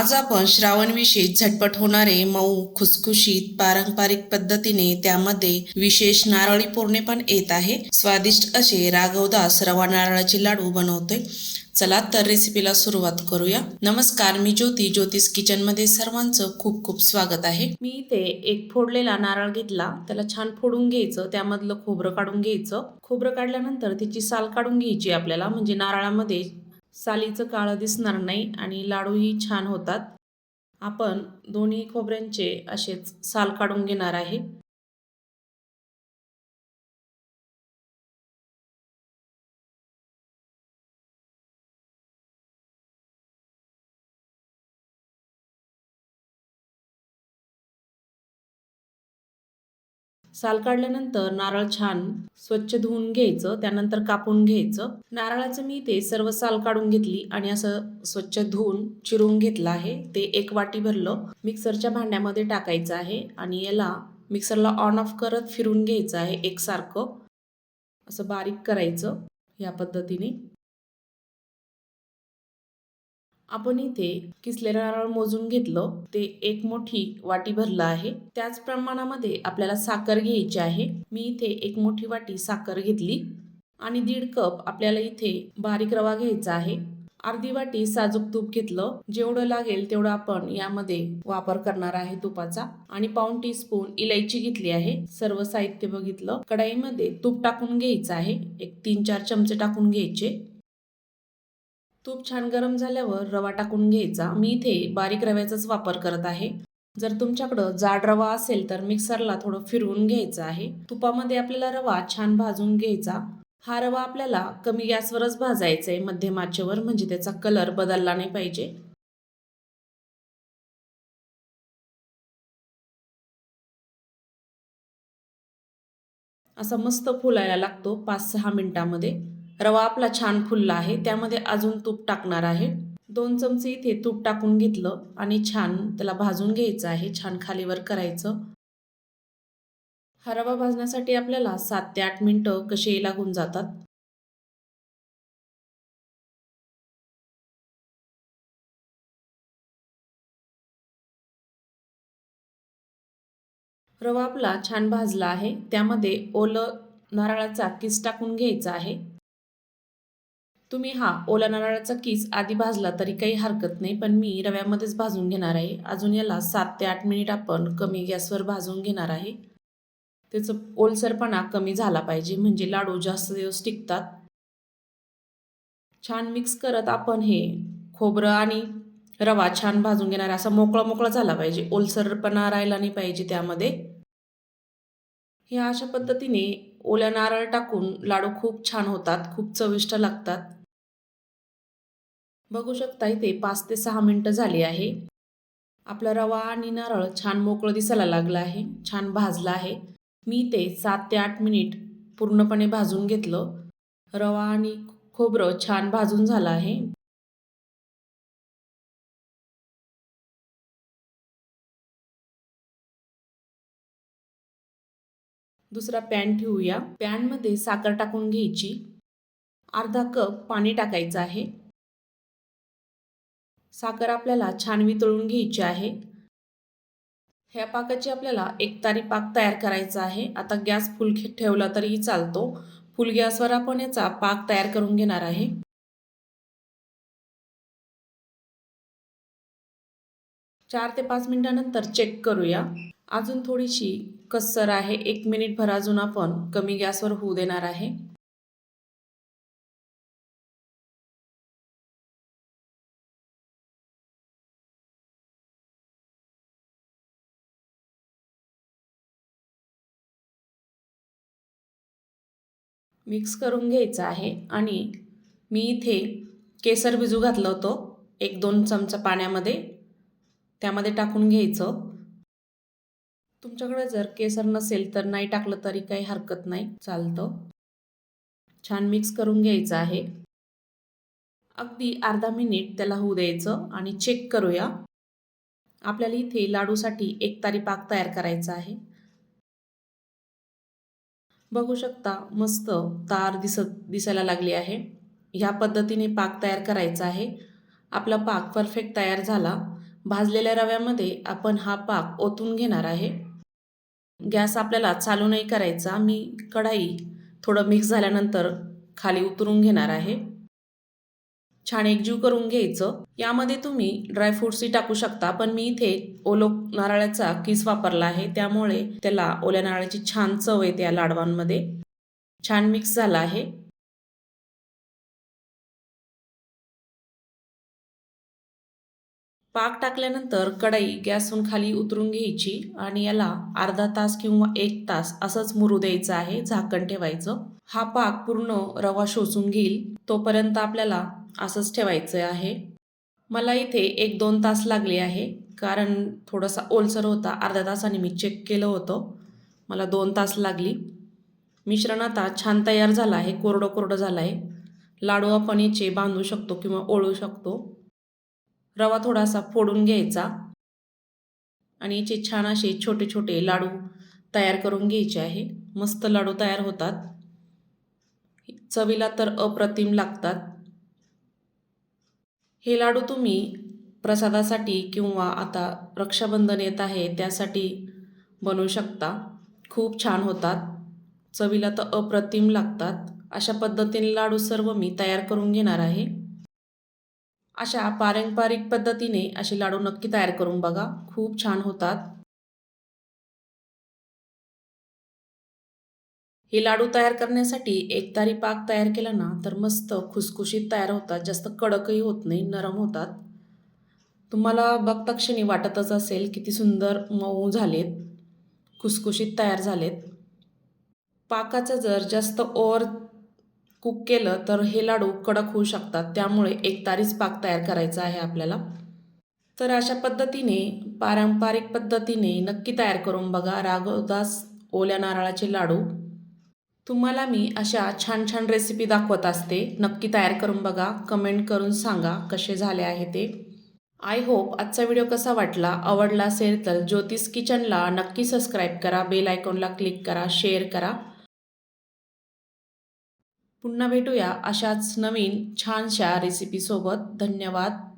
आज आपण श्रावणविषयी झटपट होणारे मऊ खुसखुशीत पारंपरिक पद्धतीने त्यामध्ये विशेष नारळी पौर्णे पण येत आहे. स्वादिष्ट असे राघवदास रवा नारळाचे लाडू बनवतोय. चला तर रेसिपीला सुरुवात करूया. नमस्कार मी ज्योती. ज्योतिष किचनमध्ये सर्वांचं खूप खूप स्वागत आहे. मी इथे एक फोडलेला नारळ घेतला. त्याला छान फोडून घ्यायचं. त्यामधलं खोबरं काढून घ्यायचं. खोबरं काढल्यानंतर त्याची साल काढून घ्यायची आपल्याला. म्हणजे नारळामध्ये सालीचं काळं दिसणार नाही आणि लाडूही छान होतात. आपण दोन्ही खोबऱ्यांचे असेच साल काढून घेणार आहे. साल काढल्यानंतर नारळ छान स्वच्छ धुवून घ्यायचं त्यानंतर कापून घ्यायचं. नारळाचं मी ते सर्व साल काढून घेतली आणि असं स्वच्छ धुवून चिरून घेतलं आहे. ते एक वाटी भरलं मिक्सरच्या भांड्यामध्ये टाकायचं आहे आणि याला मिक्सरला ऑन ऑफ करत फिरून घ्यायचं आहे एकसारखं. असं बारीक करायचं या पद्धतीने. आपण इथे किसलेलं नारळ मोजून घेतलं ते एक मोठी वाटी भरलं आहे. त्याच प्रमाणामध्ये आपल्याला साखर घ्यायची आहे. मी इथे एक मोठी वाटी साखर घेतली आणि दीड कप आपल्याला इथे बारीक रवा घ्यायचा आहे. अर्धी वाटी साजूक तूप घेतलं. जेवढं लागेल तेवढं आपण यामध्ये वापर करणार आहे तुपाचा. आणि पाऊन टी स्पून इलायची घेतली आहे. सर्व साहित्य बघितलं. कढाईमध्ये तूप टाकून घ्यायचं आहे. एक तीन चार चमचे टाकून घ्यायचे. तूप छान गरम झाल्यावर रवा टाकून घ्यायचा. मी इथे बारीक रव्याचाच वापर करत आहे. जर तुमच्याकडं जाड रवा असेल तर मिक्सरला थोडं फिरवून घ्यायचं आहे. तुपामध्ये आपल्याला रवा छान भाजून घ्यायचा. हा रवा आपल्याला कमी गॅसवरच भाजायचा आहे मध्यम आचेवर म्हणजे त्याचा कलर बदलला नाही पाहिजे. असा मस्त फुलायला लागतो पाच सहा मिनिटामध्ये. रवा आपला छान फुलला आहे त्यामध्ये अजून तूप टाकणार आहे. दोन चमचे इथे तूप टाकून घेतलं आणि छान त्याला भाजून घ्यायचं आहे छान खालीवर करायचं. हा रवा भाजण्यासाठी आपल्याला सात ते आठ मिनटं कसे लागून जातात? रवा आपला छान भाजला आहे त्यामध्ये ओलं नारळाचा किस टाकून घ्यायचा आहे. तुम्ही हा ओला नारळाचा किस आधी भाजला तरी काही हरकत नाही पण मी रव्यामध्येच भाजून घेणार आहे. अजून याला सात ते आठ मिनिट आपण कमी गॅसवर भाजून घेणार आहे. त्याचं ओलसरपणा कमी झाला पाहिजे म्हणजे लाडू जास्त दिवस टिकतात. छान मिक्स करत आपण हे खोबरं आणि रवा छान भाजून घेणार असा मोकळा मोकळा झाला पाहिजे. ओलसरपणा राहिला नाही पाहिजे त्यामध्ये. ह्या अशा पद्धतीने ओल्या नारळ टाकून लाडू खूप छान होतात खूप चविष्ट लागतात. बघू शकता इथे पाच ते सहा मिनटं झाली आहे. आपला रवा आणि नारळ छान मोकळं दिसायला लागलं आहे छान भाजला आहे. मी ते सात ते आठ मिनिट पूर्णपणे भाजून घेतलं. रवा आणि खोबरं छान भाजून झालं आहे. दुसरा पॅन ठेवूया. पॅनमध्ये साखर टाकून घ्यायची. अर्धा कप पाणी टाकायचं आहे. साखर आपल्याला छान वितळून घ्यायची आहे. ह्या पाकाची आपल्याला एक तारी पाक तयार करायचा आहे. आता गॅस फुल ठेवला तरीही चालतो. फुल गॅसवर आपण याचा पाक तयार करून घेणार आहे. चार ते पाच मिनिटानंतर चेक करूया. अजून थोडीशी कसर आहे. एक मिनिटभर अजून आपण कमी गॅसवर होऊ देणार आहे. मिक्स करून घ्यायचं आहे आणि मी इथे केसर भिजू घातलं होतं. एक दोन चमचा पाण्यामध्ये. त्यामध्ये टाकून घ्यायचं. तुमच्याकडे जर केसर नसेल तर नाही टाकलं तरी काही हरकत नाही. चालतं. छान मिक्स करून घ्यायचं आहे. अगदी अर्धा मिनिट त्याला होऊ द्यायचं आणि चेक करूया. आपल्याला इथे लाडूसाठी एक तारी पाक तयार करायचा आहे. बघू शकता मस्त तार दिसत दिसायला लागली आहे. ह्या पद्धतीने पाक तयार करायचा आहे. आपला पाक परफेक्ट तयार झाला. भाजलेल्या रव्यामध्ये आपण हा पाक ओतून घेणार आहे. गॅस आपल्याला चालू नाही करायचा. मी कढाई थोडं मिक्स झाल्यानंतर खाली उतरून घेणार आहे. छान एकजीव करून घ्यायचं. यामध्ये तुम्ही ड्रायफ्रुट्सही टाकू शकता पण मी इथे ओलो नारळाचा किस वापरला आहे. त्यामुळे त्याला ओल्या नारळाची छान चव येते या लाडवांमध्ये. छान मिक्स झाला आहे. पाक टाकल्यानंतर कढई गॅसहून खाली उतरून घ्यायची आणि याला अर्धा तास किंवा एक तास असंच मुरू द्यायचं आहे झाकण ठेवायचं. हा पाक पूर्ण रवा शोषून घेईल. तोपर्यंत आपल्याला असंच ठेवायचं आहे. मला इथे एक दोन तास लागले आहे कारण थोडासा ओलसर होता. अर्ध्या तासाने मी चेक केलं होतं. मला दोन तास लागली. मिश्रण आता छान तयार झालं आहे कोरडं कोरडं झालं आहे. लाडू आपण याचे बांधू शकतो किंवा ओळू शकतो. रवा थोडासा फोडून घ्यायचा. आणि याचे छान असे छोटे छोटे लाडू तयार करून घ्यायचे आहे. मस्त लाडू तयार होतात. चवीला तर अप्रतिम लागतात. हे लाडू तुम्ही प्रसादासाठी किंवा आता रक्षाबंधन येत आहे त्यासाठी बनवू शकता. खूप छान होतात. चवीला तर अप्रतिम लागतात. अशा पद्धतीने लाडू सर्व मी तयार करून घेणार आहे. अशा पारंपरिक पद्धतीने असे लाडू नक्की तयार करून बघा. खूप छान होतात. हे लाडू तयार करण्यासाठी एक तारी पाक तयार केला ना तर मस्त खुसखुशीत तयार होतात जास्त कडकही होत नाही नरम होतात. तुम्हाला बघता क्षणी वाटतच असेल किती सुंदर मऊ झालेत खुसखुशीत तयार झालेत. पाकाचं जर जास्त ओव्हर कुक केलं तर हे लाडू कडक होऊ शकतात. त्यामुळे एक तारीच पाक तयार करायचा आहे आपल्याला. तर अशा पद्धतीने पारंपरिक पद्धतीने नक्की तयार करून बघा. राघवदास ओल्या नारळाचे लाडू. तुम्हाला मी अशा छान छान रेसिपी दाखवत असते. नक्की तयार करून बघा. कमेंट करून सांगा कसे झाले आहे ते. आय होप आजचा व्हिडिओ कसा वाटला आवडला असेल तर ज्योतिष किचनला नक्की सबस्क्राईब करा. बेल आयकॉनला क्लिक करा. शेअर करा. पुन्हा भेटूया अशाच नवीन छानशा रेसिपीसोबत धन्यवाद.